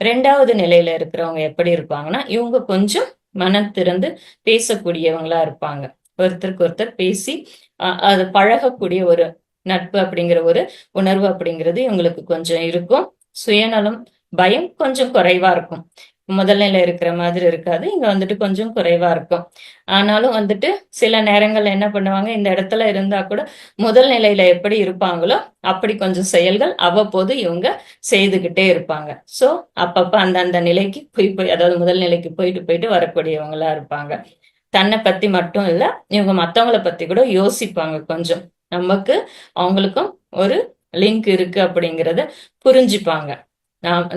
ரெண்டாவது நிலையில இருக்கிறவங்க எப்படி இருப்பாங்கன்னா இவங்க கொஞ்சம் மனம் திறந்து பேசக்கூடியவங்களா இருப்பாங்க. ஒருத்தருக்கு ஒருத்தர் பேசி அது பழகக்கூடிய ஒரு நட்பு அப்படிங்கிற ஒரு உணர்வு அப்படிங்கிறது இவங்களுக்கு கொஞ்சம் இருக்கும். சுயநலம் பயம் கொஞ்சம் குறைவா இருக்கும். முதல் நிலை இருக்கிற மாதிரி இருக்காது. இங்க வந்துட்டு கொஞ்சம் குறைவா இருக்கும். ஆனாலும் வந்துட்டு சில நேரங்கள்ல என்ன பண்ணுவாங்க? இந்த இடத்துல இருந்தா கூட முதல் நிலையில எப்படி இருப்பாங்களோ அப்படி கொஞ்சம் செயல்கள் அவ்வப்போது இவங்க செய்துகிட்டே இருப்பாங்க. சோ அப்பப்ப அந்தந்த நிலைக்கு போய் போய் அதாவது முதல் நிலைக்கு போயிட்டு போயிட்டு வரக்கூடியவங்களா இருப்பாங்க. தன்னை பத்தி மட்டும் இல்ல இவங்க மத்தவங்கள பத்தி கூட யோசிப்பாங்க கொஞ்சம். நமக்கு அவங்களுக்கும் ஒரு லிங்க் இருக்கு அப்படிங்கிறத புரிஞ்சுப்பாங்க.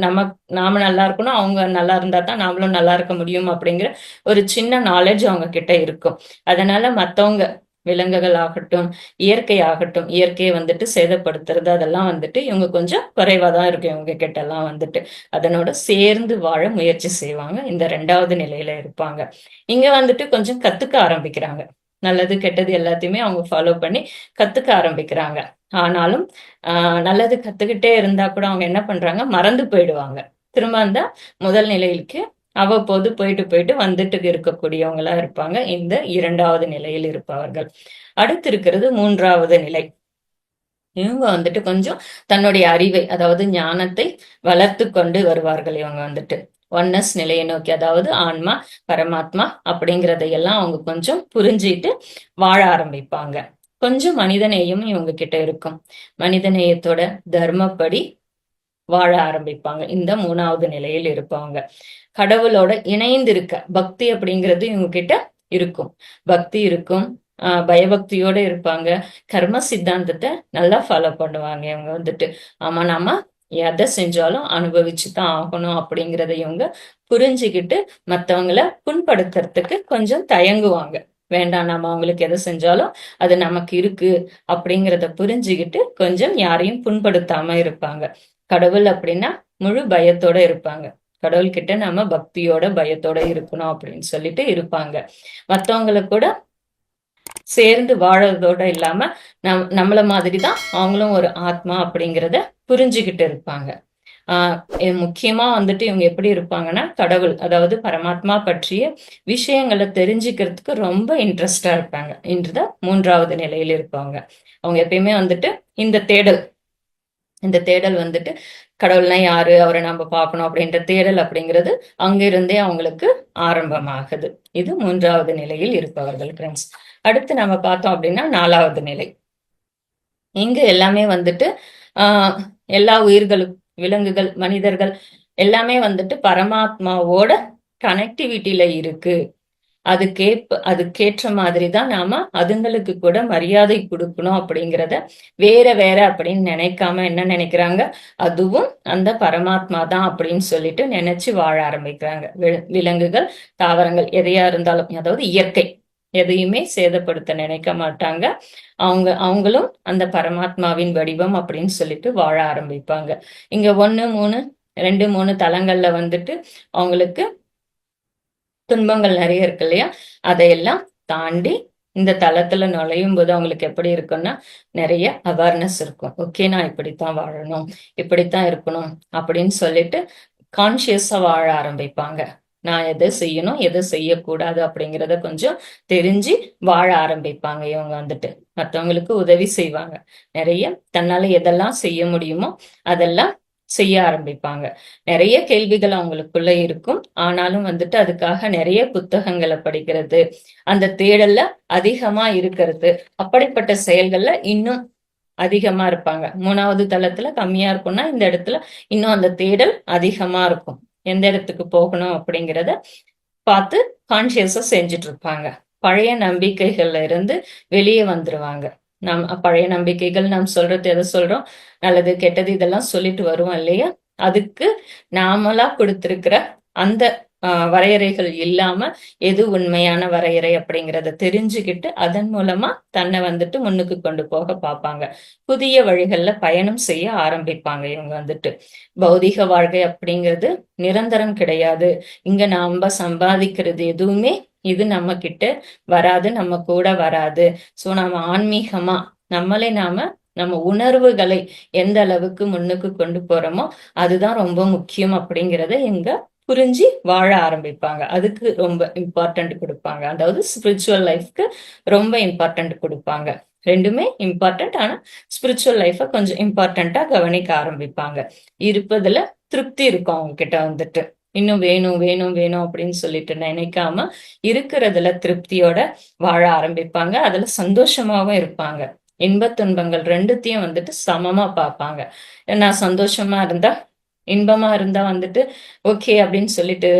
நம்ம நாம நல்லா இருக்கணும் அவங்க நல்லா இருந்தா தான் நாமளும் நல்லா இருக்க முடியும் அப்படிங்கிற ஒரு சின்ன நாலேஜ் அவங்க கிட்ட இருக்கும். அதனால மத்தவங்க விலங்குகள் ஆகட்டும் இயற்கை ஆகட்டும் இயற்கையை வந்துட்டு சேதப்படுத்துறது அதெல்லாம் வந்துட்டு இவங்க கொஞ்சம் குறைவா தான் இருக்கும். இவங்க கிட்ட எல்லாம் வந்துட்டு அதனோட சேர்ந்து வாழ முயற்சி செய்வாங்க. இந்த ரெண்டாவது நிலையில இருப்பாங்க. இங்க வந்துட்டு கொஞ்சம் கத்துக்க ஆரம்பிக்கிறாங்க. நல்லது கெட்டது எல்லாத்தையுமே அவங்க ஃபாலோ பண்ணி கத்துக்க ஆரம்பிக்கிறாங்க. ஆனாலும் ஆஹ் நல்லது கத்துக்கிட்டே இருந்தா கூட அவங்க என்ன பண்றாங்க? மறந்து போயிடுவாங்க. திரும்ப அந்த முதல் நிலையிலுக்கு அவ்வப்போது போயிட்டு போயிட்டு வந்துட்டு இருக்கக்கூடியவங்களா இருப்பாங்க. இந்த இரண்டாவது நிலையில் இருப்பவர்கள். அடுத்து இருக்கிறது மூன்றாவது நிலை. இவங்க வந்துட்டு கொஞ்சம் தன்னுடைய அறிவை அதாவது ஞானத்தை வளர்த்து கொண்டு வருவார்கள் இவங்க வந்துட்டு. ஒன்னஸ் நிலையை நோக்கி அதாவது ஆன்மா பரமாத்மா அப்படிங்கிறதையெல்லாம் அவங்க கொஞ்சம் புரிஞ்சிட்டு வாழ ஆரம்பிப்பாங்க. கொஞ்சம் மனிதநேயம் இவங்க கிட்ட இருக்கும். மனிதநேயத்தோட தர்மப்படி வாழ ஆரம்பிப்பாங்க. இந்த மூணாவது நிலையில் இருப்பவங்க கடவுளோட இணைந்து இருக்க பக்தி அப்படிங்கிறது இவங்க கிட்ட இருக்கும். பக்தி இருக்கும். பயபக்தியோட இருப்பாங்க. கர்ம சித்தாந்தத்தை நல்லா ஃபாலோ பண்ணுவாங்க இவங்க வந்துட்டு. ஆமா நாம எதை செஞ்சாலும் அனுபவிச்சு தான் ஆகணும் அப்படிங்கிறத இவங்க புரிஞ்சுக்கிட்டு மத்தவங்கள புண்படுத்துறதுக்கு கொஞ்சம் தயங்குவாங்க. வேண்டாம் நம்ம அவங்களுக்கு எதை செஞ்சாலும் அது நமக்கு இருக்கு அப்படிங்கிறத புரிஞ்சுக்கிட்டு கொஞ்சம் யாரையும் புண்படுத்தாம இருப்பாங்க. கடவுள் அப்படின்னா முழு பயத்தோட இருப்பாங்க. கடவுள்கிட்ட நம்ம பக்தியோட பயத்தோட இருக்கணும் அப்படின்னு சொல்லிட்டு இருப்பாங்க. மத்தவங்களை கூட சேர்ந்து வாழறதோட இல்லாம நம் நம்மள மாதிரி தான் அவங்களும் ஒரு ஆத்மா அப்படிங்கிறத புரிஞ்சுக்கிட்டு இருப்பாங்க. முக்கியமா வந்துட்டு இவங்க எப்படி இருப்பாங்கன்னா கடவுள் அதாவது பரமாத்மா பற்றிய விஷயங்களை தெரிஞ்சுக்கிறதுக்கு ரொம்ப இன்ட்ரெஸ்டா இருப்பாங்க. இன்றத மூன்றாவது நிலையில் இருப்பாங்க. அவங்க எப்பயுமே வந்துட்டு இந்த தேடல் இந்த தேடல் வந்துட்டு கடவுள்னா யாரு அவரை நம்ம பார்க்கணும் அப்படின்ற தேடல் அப்படிங்கிறது அங்கிருந்தே அவங்களுக்கு ஆரம்பமாகுது. இது மூன்றாவது நிலையில் இருப்பவர்கள் ஃப்ரெண்ட்ஸ் அடுத்து நம்ம பார்த்தோம் அப்படின்னா நாலாவது நிலை. இங்க எல்லாமே வந்துட்டு எல்லா உயிர்களுக்கு விலங்குகள் மனிதர்கள் எல்லாமே வந்துட்டு பரமாத்மாவோட கனெக்டிவிட்டியில இருக்கு. அதுக்கேற்ப அதுக்கேற்ற மாதிரி தான் நாம அதுங்களுக்கு கூட மரியாதை கொடுக்கணும் அப்படிங்கிறத வேற வேற அப்படின்னு நினைக்காம என்ன நினைக்கிறாங்க? அதுவும் அந்த பரமாத்மா தான் அப்படின்னு சொல்லிட்டு நினைச்சு வாழ ஆரம்பிக்கிறாங்க. விலங்குகள் தாவரங்கள் எதையா இருந்தாலும் அதாவது இயற்கை. எதையுமே சேதப்படுத்த நினைக்க மாட்டாங்க. அவங்க அவங்களும் அந்த பரமாத்மாவின் வடிவம் அப்படின்னு சொல்லிட்டு வாழ ஆரம்பிப்பாங்க. இங்க ஒன்னு மூணு ரெண்டு மூணு தலங்கள்ல வந்துட்டு அவங்களுக்கு துன்பங்கள் நிறைய இருக்கு இல்லையா? அதையெல்லாம் தாண்டி இந்த தளத்துல நுழையும் போது அவங்களுக்கு எப்படி இருக்கும்னா நிறைய அவேர்னஸ் இருக்கும். ஓகே நான் இப்படித்தான் வாழணும் இப்படித்தான் இருக்கணும் அப்படின்னு சொல்லிட்டு கான்சியஸா வாழ ஆரம்பிப்பாங்க. நான் எதை செய்யணும் எதை செய்யக்கூடாது அப்படிங்கிறத கொஞ்சம் தெரிஞ்சு வாழ ஆரம்பிப்பாங்க இவங்க வந்துட்டு. மற்றவங்களுக்கு உதவி செய்வாங்க. நிறைய தன்னால எதெல்லாம் செய்ய முடியுமோ அதெல்லாம் செய்ய ஆரம்பிப்பாங்க. நிறைய கேள்விகள் அவங்களுக்குள்ள இருக்கும். ஆனாலும் வந்துட்டு அதுக்காக நிறைய புத்தகங்களை படிக்கிறது அந்த தேடல்ல அதிகமா இருக்கிறது அப்படிப்பட்ட செயல்கள்ல இன்னும் அதிகமா இருப்பாங்க. மூணாவது தளத்துல கம்மியா இருக்கும்னா இந்த இடத்துல இன்னும் அந்த தேடல் அதிகமா இருக்கும். எந்த இடத்துக்கு போகணும் அப்படிங்கிறத பார்த்து கான்சியஸா செஞ்சுட்டு இருப்பாங்க. பழைய நம்பிக்கைகள்ல இருந்து வெளியே வந்துருவாங்க. நம் பழைய நம்பிக்கைகள் நாம் சொல்றது எதை சொல்றோம்? நல்லது கெட்டது இதெல்லாம் சொல்லிட்டு வருவோம் இல்லையா? அதுக்கு நாமளா கொடுத்திருக்கிற அந்த வரையறைகள் இல்லாம எது உண்மையான வரையறை அப்படிங்கிறத தெரிஞ்சுக்கிட்டு அதன் மூலமா தன்னை வந்துட்டு முன்னுக்கு கொண்டு போக பார்ப்பாங்க. புதிய வழிகள்ல பயணம் செய்ய ஆரம்பிப்பாங்க இவங்க வந்துட்டு. பௌதிக வாழ்க்கை அப்படிங்கிறது நிரந்தரம் கிடையாது. இங்க நாம சம்பாதிக்கிறது எதுவுமே இது நம்ம கிட்ட வராது நம்ம கூட வராது. சோ நாம ஆன்மீகமா நம்மளே நாம நம்ம உணர்வுகளை எந்த அளவுக்கு முன்னுக்கு கொண்டு போறோமோ அதுதான் ரொம்ப முக்கியம் அப்படிங்கிறத எங்க புரிஞ்சு வாழ ஆரம்பிப்பாங்க. அதுக்கு ரொம்ப இம்பார்ட்டன்ட் கொடுப்பாங்க. அதாவது ஸ்பிரிச்சுவல் லைஃப்க்கு ரொம்ப இம்பார்ட்டன்ட் கொடுப்பாங்க. ரெண்டுமே இம்பார்ட்டன்ட் ஆனா ஸ்பிரிச்சுவல் லைஃப கொஞ்சம் இம்பார்ட்டண்டா கவனிக்க ஆரம்பிப்பாங்க. இருப்பதுல திருப்தி இருக்கும் அவங்க கிட்ட வந்துட்டு. இன்னும் வேணும் வேணும் வேணும் அப்படின்னு சொல்லிட்டு நினைக்காம இருக்கிறதுல திருப்தியோட வாழ ஆரம்பிப்பாங்க. அதுல சந்தோஷமாவும் இருப்பாங்க. இன்ப துன்பங்கள் ரெண்டுத்தையும் வந்துட்டு சமமா பார்ப்பாங்க. நான் சந்தோஷமா இருந்தா இன்பமா இருந்தா வந்துட்டு ஓகே அப்படின்னு சொல்லிட்டு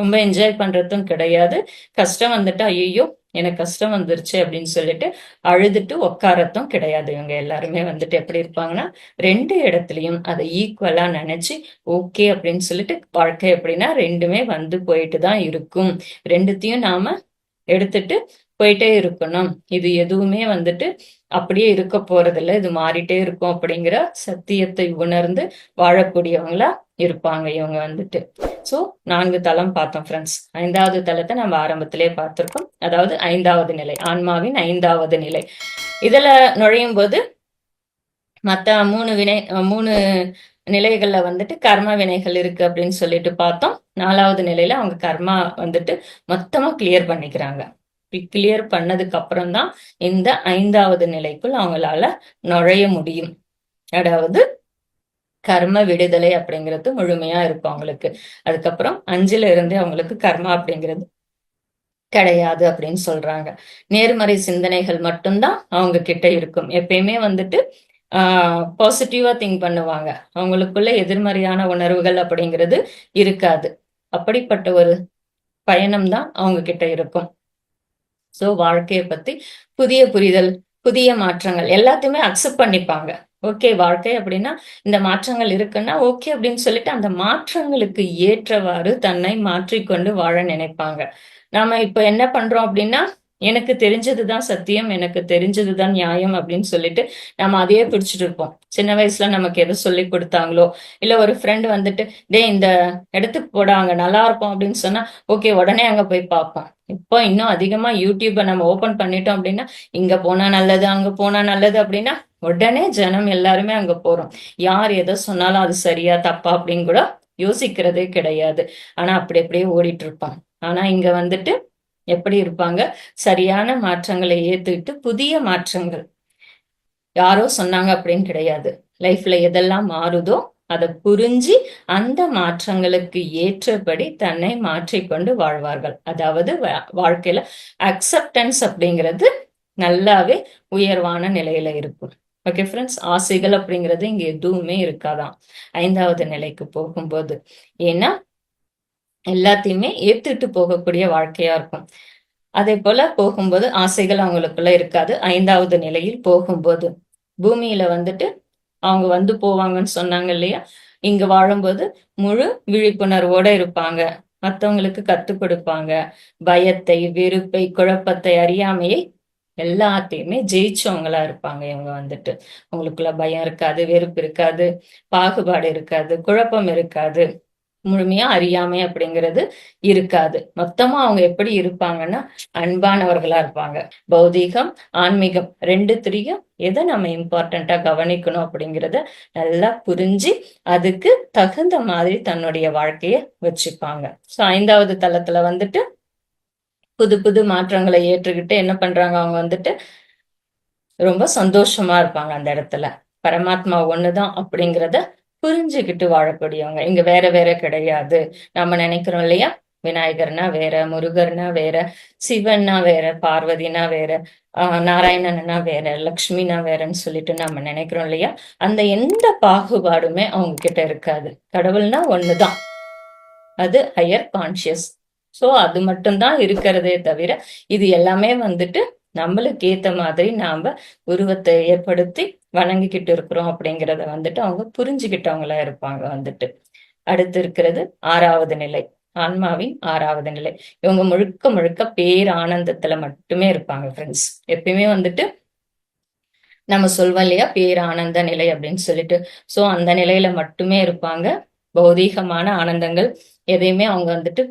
ரொம்ப என்ஜாய் பண்றதும் கிடையாது. கஷ்டம் வந்துட்டு ஐயோ எனக்கு கஷ்டம் வந்துருச்சு அப்படின்னு சொல்லிட்டு அழுதுட்டு உட்காரத்தும் கிடையாது. இவங்க எல்லாருமே வந்துட்டு எப்படி இருப்பாங்கன்னா ரெண்டு இடத்துலயும் அதை ஈக்குவலா நினைச்சு ஓகே அப்படின்னு சொல்லிட்டு வாழ்க்கை எப்படின்னா ரெண்டுமே வந்து போயிட்டு தான் இருக்கும். ரெண்டுத்தையும் நாம எடுத்துட்டு போயிட்டே இருக்கணும். இது எதுவுமே வந்துட்டு அப்படியே இருக்க போறதில்ல. இது மாறிட்டே இருக்கும் அப்படிங்கிற சத்தியத்தை உணர்ந்து வாழக்கூடியவங்களா இருப்பாங்க இவங்க வந்துட்டு. சோ நான்கு தளம் பார்த்தோம் ஃப்ரெண்ட்ஸ் ஐந்தாவது தளத்தை நம்ம ஆரம்பத்திலே பார்த்திருக்கோம். அதாவது ஐந்தாவது நிலை ஆன்மாவின் ஐந்தாவது நிலை. இதுல நுழையும் போது மத்த மூணு வினை மூணு நிலைகள்ல வந்துட்டு கர்ம வினைகள் இருக்கு அப்படின்னு சொல்லிட்டு பார்த்தோம். நாலாவது நிலையில அவங்க கர்மா வந்துட்டு மொத்தமா கிளியர் பண்ணிக்கிறாங்க. கிளியர் பண்ணதுக்கு அப்புறம் தான் இந்த ஐந்தாவது நிலைக்குள் அவங்களால நுழைய முடியும். அதாவது கர்ம விடுதலை அப்படிங்கிறது முழுமையா இருக்கும் அவங்களுக்கு. அதுக்கப்புறம் அஞ்சுல இருந்தே அவங்களுக்கு கர்மா அப்படிங்கிறது கிடையாது அப்படின்னு சொல்றாங்க. நேர்மறை சிந்தனைகள் மட்டும்தான் அவங்க கிட்ட இருக்கும். எப்பயுமே வந்துட்டு பாசிட்டிவா திங்க் பண்ணுவாங்க. அவங்களுக்குள்ள எதிர்மறையான உணர்வுகள் அப்படிங்கிறது இருக்காது. அப்படிப்பட்ட ஒரு பயணம் தான் அவங்க கிட்ட இருக்கும். சோ வாழ்க்கையை பத்தி புதிய புரிதல் புதிய மாற்றங்கள் எல்லாத்தையுமே அக்செப்ட் பண்ணிப்பாங்க. ஓகே வாழ்க்கை அப்படின்னா இந்த மாற்றங்கள் இருக்குன்னா ஓகே அப்படின்னு சொல்லிட்டு அந்த மாற்றங்களுக்கு ஏற்றவாறு தன்னை மாற்றிக்கொண்டு வாழ நினைப்பாங்க. நாம இப்ப என்ன பண்றோம் அப்படின்னா எனக்கு தெரிஞ்சதுதான் சத்தியம் எனக்கு தெரிஞ்சதுதான் நியாயம் அப்படின்னு சொல்லிட்டு நம்ம அதையே பிடிச்சிட்டு இருப்போம். சின்ன வயசுல நமக்கு எதை சொல்லி கொடுத்தாங்களோ இல்ல ஒரு ஃப்ரெண்ட் வந்துட்டு டே இந்த இடத்துக்கு போட அங்க நல்லா இருக்கும் அப்படின்னு சொன்னா ஓகே உடனே அங்க போய் பார்ப்போம். இப்போ இன்னும் அதிகமா யூடியூப்பை நம்ம ஓபன் பண்ணிட்டோம் அப்படின்னா இங்க போனா நல்லது அங்க போனா நல்லது அப்படின்னா உடனே ஜனம் எல்லாருமே அங்க போறோம். யார் எதை சொன்னாலும் அது சரியா தப்பா அப்படின்னு கூட யோசிக்கிறதே கிடையாது. ஆனா அப்படி அப்படியே ஓடிட்டு இருப்பான் ஆனா இங்க வந்துட்டு எப்படி இருப்பாங்க? சரியான மாற்றங்களை ஏத்துக்கிட்டு புதிய மாற்றங்கள். யாரோ சொன்னாங்க அப்படின்னு கிடையாது. லைஃப்ல எதெல்லாம் மாறுதோ அதை புரிஞ்சு அந்த மாற்றங்களுக்கு ஏற்றபடி தன்னை மாற்றிக்கொண்டு வாழ்வார்கள். அதாவது வாழ்க்கையில அக்செப்டன்ஸ் அப்படிங்கிறது நல்லாவே உயர்வான நிலையில இருக்கும். ஓகே ஃப்ரெண்ட்ஸ் ஆசைகள் அப்படிங்கிறது இங்க எதுவுமே இருக்காதான். ஐந்தாவது நிலைக்கு போகும்போது. ஏன்னா எல்லாத்தையுமே ஏத்துட்டு போகக்கூடிய வாழ்க்கையா இருக்கும். அதே போல போகும்போது ஆசைகள் அவங்களுக்குள்ள இருக்காது. ஐந்தாவது நிலையில் போகும்போது பூமியில வந்துட்டு அவங்க வந்து போவாங்கன்னு சொன்னாங்க இல்லையா? இங்க வாழும்போது முழு விழிப்புணர்வோட இருப்பாங்க. மற்றவங்களுக்கு கத்து கொடுப்பாங்க. பயத்தை வெறுப்பை குழப்பத்தை அறியாமையை எல்லாத்தையுமே ஜெயிச்சவங்களா இருப்பாங்க இவங்க வந்துட்டு. உங்களுக்குள்ள பயம் இருக்காது வெறுப்பு இருக்காது பாகுபாடு இருக்காது குழப்பம் இருக்காது. முழுமையா அறியாமை அப்படிங்கிறது இருக்காது. மொத்தமா அவங்க எப்படி இருப்பாங்கன்னா அன்பானவர்களா இருப்பாங்க. பௌதீகம் ஆன்மீகம் ரெண்டு திரியும் எதை நம்ம இம்பார்ட்டண்டா கவனிக்கணும் அப்படிங்கிறத நல்லா புரிஞ்சு அதுக்கு தகுந்த மாதிரி தன்னுடைய வாழ்க்கைய வச்சுப்பாங்க. சோ ஐந்தாவது தளத்துல வந்துட்டு புது புது மாற்றங்களை ஏற்றுக்கிட்டு என்ன பண்றாங்க? அவங்க வந்துட்டு ரொம்ப சந்தோஷமா இருப்பாங்க அந்த இடத்துல. பரமாத்மா ஒண்ணுதான் அப்படிங்கிறத புரிஞ்சுக்கிட்டு வாழக்கூடியவங்க. இங்க வேற வேற கிடையாது. நம்ம நினைக்கிறோம் இல்லையா? விநாயகர்னா வேற முருகர்னா வேற சிவன்னா வேற பார்வதினா வேற ஆஹ் நாராயணனா வேற லக்ஷ்மினா வேறன்னு சொல்லிட்டு நம்ம நினைக்கிறோம் இல்லையா? அந்த எந்த பாகுபாடுமே அவங்க கிட்ட இருக்காது. கடவுள்னா ஒண்ணுதான். அது ஹையர் கான்சியஸ் சோ அது மட்டும்தான் இருக்கிறதே தவிர இது எல்லாமே வந்துட்டு நம்மளுக்கு ஏத்த மாதிரி நாம உருவத்தை ஏற்படுத்தி வணங்கிக்கிட்டு இருக்கிறோம் அப்படிங்கிறத வந்துட்டு அவங்க புரிஞ்சுக்கிட்டவங்களா இருப்பாங்க வந்துட்டு. அடுத்து இருக்கிறது ஆறாவது நிலை. ஆன்மாவின் ஆறாவது நிலை. இவங்க முழுக்க முழுக்க பேர் ஆனந்தத்துல மட்டுமே இருப்பாங்க ஃப்ரெண்ட்ஸ் எப்பயுமே வந்துட்டு நம்ம சொல்வோம் இல்லையா பேர் ஆனந்த நிலை அப்படின்னு சொல்லிட்டு. சோ அந்த நிலையில மட்டுமே இருப்பாங்க. பௌதீகமான ஆனந்தங்கள் எதையுமே அவங்க வந்துட்டு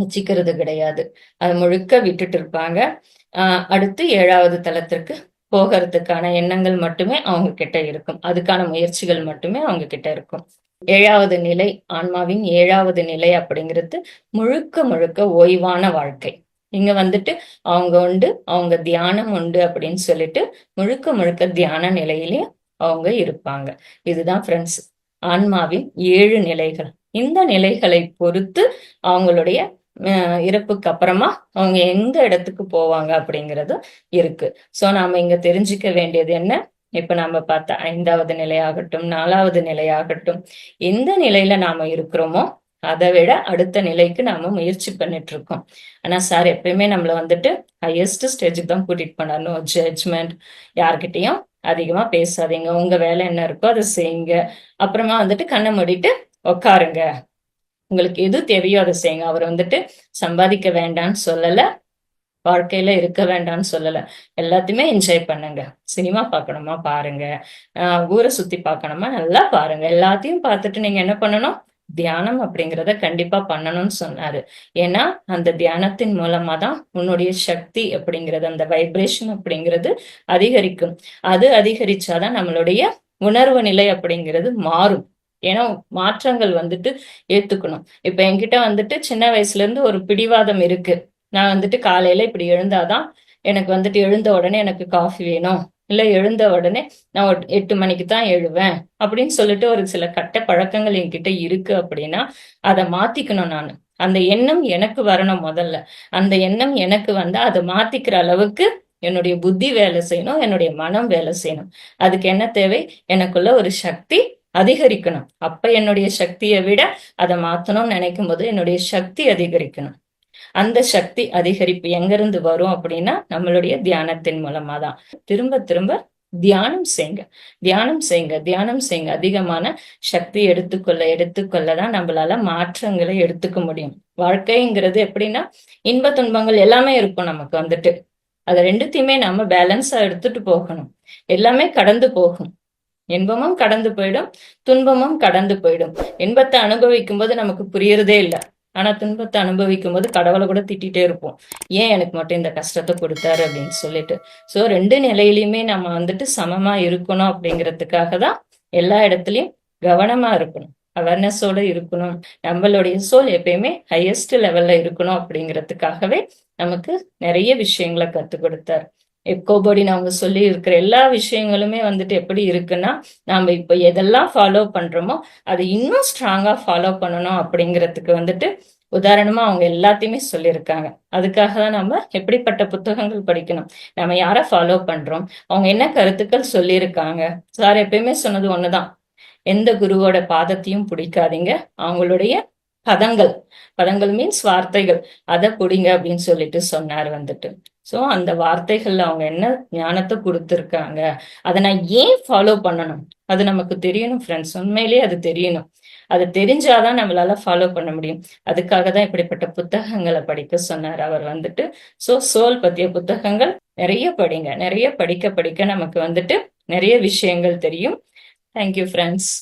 வச்சிக்கிறது கிடையாது. அது முழுக்க விட்டுட்டு இருப்பாங்க. ஆஹ் அடுத்து ஏழாவது தளத்திற்கு போகிறதுக்கான எண்ணங்கள் மட்டுமே அவங்க கிட்ட இருக்கும். அதுக்கான முயற்சிகள் மட்டுமே அவங்க கிட்ட இருக்கும். ஏழாவது நிலை ஆன்மாவின் ஏழாவது நிலை அப்படிங்கிறது முழுக்க முழுக்க ஓய்வான வாழ்க்கை. இங்க வந்துட்டு அவங்க உண்டு அவங்க தியானம் உண்டு அப்படின்னு சொல்லிட்டு முழுக்க முழுக்க தியான நிலையிலேயே அவங்க இருப்பாங்க. இதுதான் ஃப்ரெண்ட்ஸ் ஆன்மாவின் ஏழு நிலைகள். இந்த நிலைகளை பொறுத்து அவங்களுடைய இறப்புக்கு அப்புறமா அவங்க எந்த இடத்துக்கு போவாங்க அப்படிங்கிறது இருக்கு. சோ நாம இங்க தெரிஞ்சுக்க வேண்டியது என்ன? இப்ப நாம பார்த்த ஐந்தாவது நிலையாகட்டும் நாலாவது நிலையாகட்டும் எந்த நிலையில நாம இருக்கிறோமோ அதை விட அடுத்த நிலைக்கு நாம முயற்சி பண்ணிட்டு இருக்கோம். ஆனா சார் எப்பயுமே நம்மள வந்துட்டு ஹையஸ்ட் ஸ்டேஜுக்கு தான் கூட்டிட்டு போனார். ஜட்ஜ்மெண்ட் யார்கிட்டையும் அதிகமா பேசாதீங்க. உங்க வேலை என்ன இருக்கோ அதை செய்யுங்க. அப்புறமா வந்துட்டு கண்ணை மூடிட்டு உட்காருங்க. உங்களுக்கு எது தேவையோ அதை செய்யுங்க. அவர் வந்துட்டு சம்பாதிக்க வேண்டாம்னு சொல்லல. வாழ்க்கையில இருக்க வேண்டாம்னு சொல்லல. எல்லாத்தையுமே என்ஜாய் பண்ணுங்க. சினிமா பார்க்கணுமா? பாருங்க. ஊரை சுத்தி பார்க்கணுமா? நல்லா பாருங்க. எல்லாத்தையும் பார்த்துட்டு நீங்க என்ன பண்ணணும்? தியானம் அப்படிங்கிறத கண்டிப்பா பண்ணணும்னு சொன்னாரு. ஏன்னா அந்த தியானத்தின் மூலமா தான் உன்னுடைய சக்தி அப்படிங்கிறது அந்த வைப்ரேஷன் அப்படிங்கிறது அதிகரிக்கும். அது அதிகரிச்சாதான் நம்மளுடைய உணர்வு நிலை அப்படிங்கிறது மாறும். ஏன்னா மாற்றங்கள் வந்துட்டு ஏத்துக்கணும். இப்ப என்கிட்ட வந்துட்டு சின்ன வயசுல இருந்து ஒரு பிடிவாதம் இருக்கு. நான் வந்துட்டு காலையில இப்படி எழுந்தாதான் எனக்கு வந்துட்டு எழுந்த உடனே எனக்கு காஃபி வேணும். இல்ல எழுந்த உடனே நான் எட்டு மணிக்கு தான் எழுவேன் அப்படின்னு சொல்லிட்டு ஒரு சில கட்ட பழக்கங்கள் என்கிட்ட இருக்கு அப்படின்னா அதை மாத்திக்கணும் நான். அந்த எண்ணம் எனக்கு வரணும் முதல்ல. அந்த எண்ணம் எனக்கு வந்தா அதை மாத்திக்கிற அளவுக்கு என்னுடைய புத்தி வேலை செய்யணும் என்னுடைய மனம் வேலை செய்யணும். அதுக்கு என்ன தேவை? எனக்குள்ள ஒரு சக்தி அதிகரிக்கணும். அப்ப என்னுடைய சக்தியை விட அதை மாத்தணும்னு நினைக்கும் போது என்னுடைய சக்தி அதிகரிக்கணும். அந்த சக்தி அதிகரிப்பு எங்கிருந்து வரும் அப்படின்னா நம்மளுடைய தியானத்தின் மூலமா தான் திரும்ப திரும்ப தியானம் செய்யுங்க தியானம் செய்யுங்க தியானம் செய்யுங்க அதிகமான சக்தி எடுத்துக்கொள்ள எடுத்துக்கொள்ள தான் நம்மளால மாற்றங்களை எடுத்துக்க முடியும். வாழ்க்கைங்கிறது எப்படின்னா இன்ப துன்பங்கள் எல்லாமே இருக்கும் நமக்கு வந்துட்டு. அதை ரெண்டுத்தையுமே நம்ம பேலன்ஸா எடுத்துட்டு போகணும். எல்லாமே கடந்து போகும். இன்பமும் கடந்து போயிடும் துன்பமும் கடந்து போயிடும். இன்பத்தை அனுபவிக்கும் போது நமக்கு புரியறதே இல்லை. ஆனா துன்பத்தை அனுபவிக்கும் போது கடவுளை கூட திட்டிகிட்டே இருப்போம். ஏன் எனக்கு மட்டும் இந்த கஷ்டத்தை கொடுத்தாரு அப்படின்னு சொல்லிட்டு. ஸோ ரெண்டு நிலையிலையுமே நம்ம வந்துட்டு சமமா இருக்கணும் அப்படிங்கிறதுக்காக தான் எல்லா இடத்துலையும் கவனமா இருக்கணும். அவேர்னஸோட இருக்கணும். நம்மளுடைய சோல் எப்பயுமே ஹையஸ்ட் லெவல்ல இருக்கணும் அப்படிங்கிறதுக்காகவே நமக்கு நிறைய விஷயங்களை கற்றுக் கொடுத்தாரு. எக்கோபடி அவங்க சொல்லி இருக்கிற எல்லா விஷயங்களுமே வந்துட்டு எப்படி இருக்குன்னா நாம இப்ப எதெல்லாம் ஃபாலோ பண்றோமோ அதை இன்னும் ஸ்ட்ராங்கா ஃபாலோ பண்ணணும் அப்படிங்கிறதுக்கு வந்துட்டு உதாரணமா அவங்க எல்லாத்தையுமே சொல்லியிருக்காங்க. அதுக்காக தான் நம்ம எப்படிப்பட்ட புத்தகங்கள் படிக்கணும் நம்ம யாரை ஃபாலோ பண்றோம் அவங்க என்ன கருத்துக்கள் சொல்லியிருக்காங்க. சார் எப்பயுமே சொன்னது ஒண்ணுதான். எந்த குருவோட பாதத்தையும் பிடிக்காதீங்க அவங்களுடைய பதங்கள் பதங்கள் மீன்ஸ் வார்த்தைகள். அதை பிடிங்க அப்படின்னு சொல்லிட்டு சொன்னார் வந்துட்டு. சோ அந்த வார்த்தைகள்ல அவங்க என்ன ஞானத்தை கொடுத்துருக்காங்க? அதை நான் ஏன் ஃபாலோ பண்ணணும்? அது நமக்கு தெரியணும் ஃப்ரெண்ட்ஸ் உண்மையிலேயே அது தெரியணும். அது தெரிஞ்சாதான் நம்மளால ஃபாலோ பண்ண முடியும். அதுக்காக தான் இப்படிப்பட்ட புத்தகங்களை படிக்க சொன்னார் அவர் வந்துட்டு. சோ சோல் பத்திய புத்தகங்கள் நிறைய படிங்க. நிறைய படிக்க படிக்க நமக்கு வந்துட்டு நிறைய விஷயங்கள் தெரியும். Thank you friends